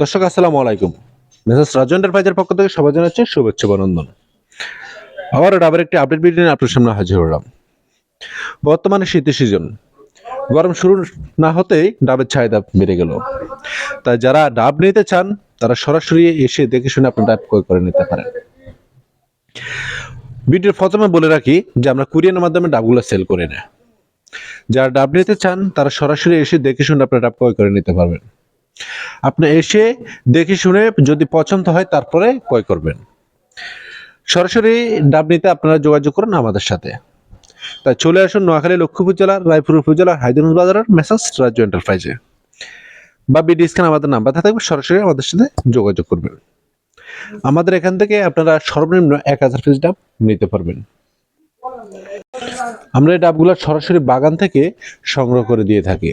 দর্শক, আসসালামু আলাইকুম। মেসেজ রাজু এন্টারপ্রাইজের পক্ষ থেকে সবাই জানাচ্ছি শুভেচ্ছা, অভিনন্দন। আবারও ডাবের একটি আপডেট ভিডিও নিয়ে আপনার সামনে হাজির হলাম। বর্তমানে শীতের সিজন গরম শুরু না হতেই ডাবের চাহিদা বেড়ে গেল। তাই যারা ডাব নিতে চান, তারা সরাসরি এসে দেখে শুনে আপনার ডাব ক্রয় করে নিতে পারেন। ভিডিওর প্রথমে বলে রাখি যে, আমরা কুরিয়ানের মাধ্যমে ডাবগুলো সেল করে না যারা ডাব নিতে চান, তারা সরাসরি এসে দেখে শুনে আপনার ডাব ক্রয় করে নিতে পারবেন। আপনি এসে দেখে শুনে যদি পছন্দ হয় তারপরে ক্রয় করবেন। সরাসরি ডাব নিতে আপনারা যোগাযোগ করুন আমাদের সাথে। তাই চলে আসুন নোয়াখালী লক্ষ্মীপুর জেলার, রায়পুর উপজেলার, হায়দ্রাবাদ বাজারের মেসাজ রাজ্য এন্টারপ্রাইজে। বা বিডি স্ক্যান আমাদের নাম্বার থাকবে, সরাসরি আমাদের সাথে যোগাযোগ করবেন। আমাদের এখান থেকে আপনারা সর্বনিম্ন এক হাজার পিস ডাব নিতে পারবেন। আমরা এই ডাবগুলো সরাসরি বাগান থেকে সংগ্রহ করে দিয়ে থাকি।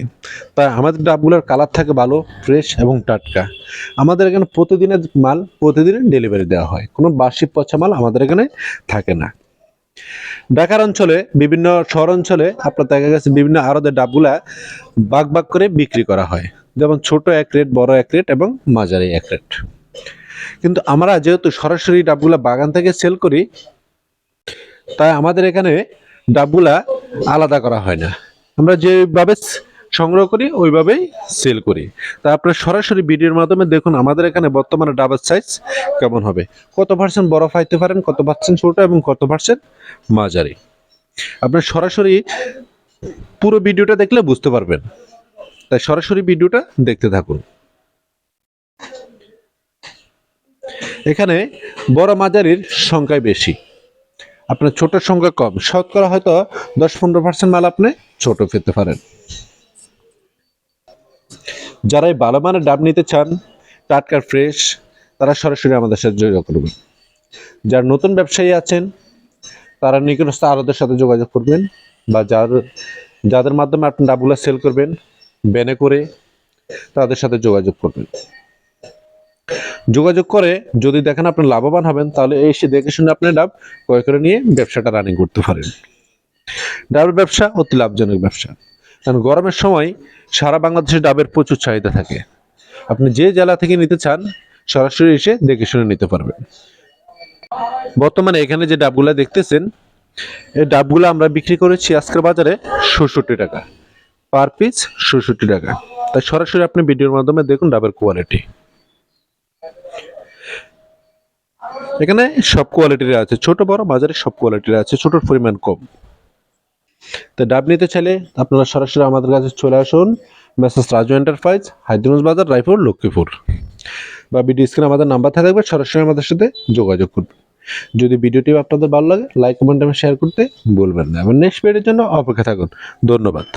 তাই আমাদের ডাবগুলোর কালার থাকে ভালো, ফ্রেশ এবং টাটকা। আমাদের এখানে প্রতিদিনের মাল প্রতিদিনের ডেলিভারি দেওয়া হয়। কোনো বার্ষিক পচা মাল আমাদের এখানে থাকে না। ঢাকার অঞ্চলে, বিভিন্ন শহর অঞ্চলে আপনার দেখা গেছে বিভিন্ন আরদের ডাবগুলা বাগ বাগ করে বিক্রি করা হয়। যেমন ছোট এক রেট, বড় এক রেট এবং মাঝারি এক রেট। কিন্তু আমরা যেহেতু সরাসরি ডাবগুলা বাগান থেকে সেল করি, তাই আমাদের এখানে ডাবগুলা আলাদা করা হয় না। আমরা যেভাবে সংগ্রহ করি, ওইভাবেই সেল করি। তা আপনার সরাসরি ভিডিওর মাধ্যমে দেখুন আমাদের এখানে বর্তমানে ডাবের সাইজ কেমন হবে। কত পার্সেন্ট বড় পাইতে পারেন, কত পার্সেন্ট ছোট এবং কত পার্সেন্ট মাঝারি। আপনার সরাসরি পুরো ভিডিওটা দেখলে বুঝতে পারবেন। তাই সরাসরি ভিডিওটা দেখতে থাকুন। এখানে বড় মাঝারির সংখ্যাই বেশি। আপনার ছোট সংখ্যা কম। শতকরা হয়তো দশ পনেরো পার্সেন্ট মাল আপনি ছোট পেতে পারেন। যারা এই ভালো মানের ডাব নিতে চান, টাটকা ফ্রেশ, তারা সরাসরি আমাদের সাথে যোগাযোগ করবেন। যারা নতুন ব্যবসায়ী আছেন, তারা নিকটস্থ আরদের সাথে যোগাযোগ করবেন বা যার, যাদের মাধ্যমে আপনি ডাবগুলো সেল করবেন ব্যানে করে তাদের সাথে যোগাযোগ করবেন। যোগাযোগ করে, যদি দেখেন আপনি লাভবান হবেন, তাহলে এসে দেখে শুনে আপনি ডাব ক্রয় করে নিয়ে ব্যবসাটা রানিং করতে পারেন। ডাবের ব্যবসা অতি লাভজনক ব্যবসা। কারণ গরমের সময় সারা বাংলাদেশে ডাবের প্রচুর চাহিদা থাকে। আপনি যে জেলা থেকে নিতে চান, সরাসরি এসে দেখে শুনে নিতে পারবেন। বর্তমানে এখানে যে ডাবগুলা দেখতেছেন, এই ডাবগুলো আমরা বিক্রি করেছি আজকের বাজারে ষষট্টি টাকা। পার পিস ষষট্টি টাকা। তাই সরাসরি আপনি ভিডিওর মাধ্যমে দেখুন ডাবের কোয়ালিটি এখানে সব কোয়ালিটির আছে, ছোট বড় মাঝারি সব কোয়ালিটির আছে, ছোটর পরিমাণ কম। তো ডাব নিতে চাইলে আপনারা সরাসরি আমাদের কাছে চলে আসুন মেসেজ রাজু এন্টারপ্রাইজ হায়দ্রাবাদ বাজার, রায়পুর, লক্ষ্মীপুর। বা ভিডিও স্ক্রিনে আমাদের নাম্বার থাকবে, সরাসরি আমাদের সাথে যোগাযোগ করবেন। যদি ভিডিওটি আপনাদের ভালো লাগে লাইক কমেন্ট এবং শেয়ার করতে ভুলবেন না। এবং নেক্সট ভিডিওর জন্য অপেক্ষা থাকুন। ধন্যবাদ।